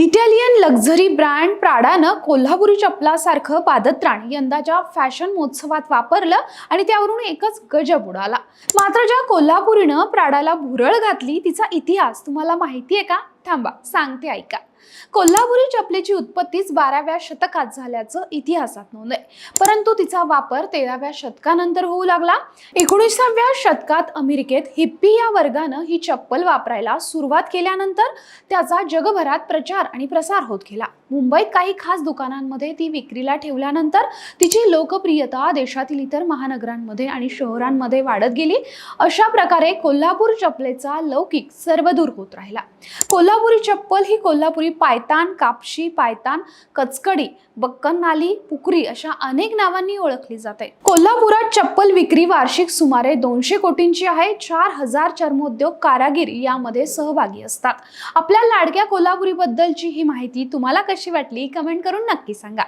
Italian luxury brand प्राडानं कोल्हापुरी चपलासारखं पादत्राण यंदाच्या फॅशन महोत्सवात वापरलं आणि त्यावरून एकच गजब उडाला. मात्र ज्या कोल्हापुरीनं प्राडाला भुरळ घातली तिचा इतिहास तुम्हाला माहिती आहे का? थांबा सांगते ऐका. कोल्हापुरी चपलेची उत्पत्तीच बाराव्या शतकात झाल्याचं इतिहासात नोंद आहे. परंतु तिचा वापर तेराव्या शतकानंतर होऊ लागला. एकोणीसाव्या शतकात अमेरिकेत हिप्पी या वर्गानं ही चप्पल वापरायला सुरुवात केल्यानंतर त्याचा जगभरात प्रचार आणि प्रसार होत गेला. मुंबईत काही खास दुकानांमध्ये ती विक्रीला ठेवल्यानंतर तिची लोकप्रियता देशातील इतर महानगरांमध्ये आणि शहरांमध्ये वाढत गेली. अशा प्रकारे कोल्हापूर चपलेचा लौकिक सर्वदूर होत राहिला. कोल्हा कोल्हापुरी चप्पल ही कोल्हापुरी पायतान कापशी पायतान कचकडी बक्कन नाली पुकरी अशा अनेक नावांनी ओळखली जाते. कोल्हापुरात चप्पल विक्री वार्षिक सुमारे दोनशे कोटींची आहे. चार हजार चर्मोद्योग कारागीर यामध्ये सहभागी असतात. आपल्या लाडक्या कोल्हापुरी बद्दलची ही माहिती तुम्हाला कशी वाटली? कमेंट करून नक्की सांगा.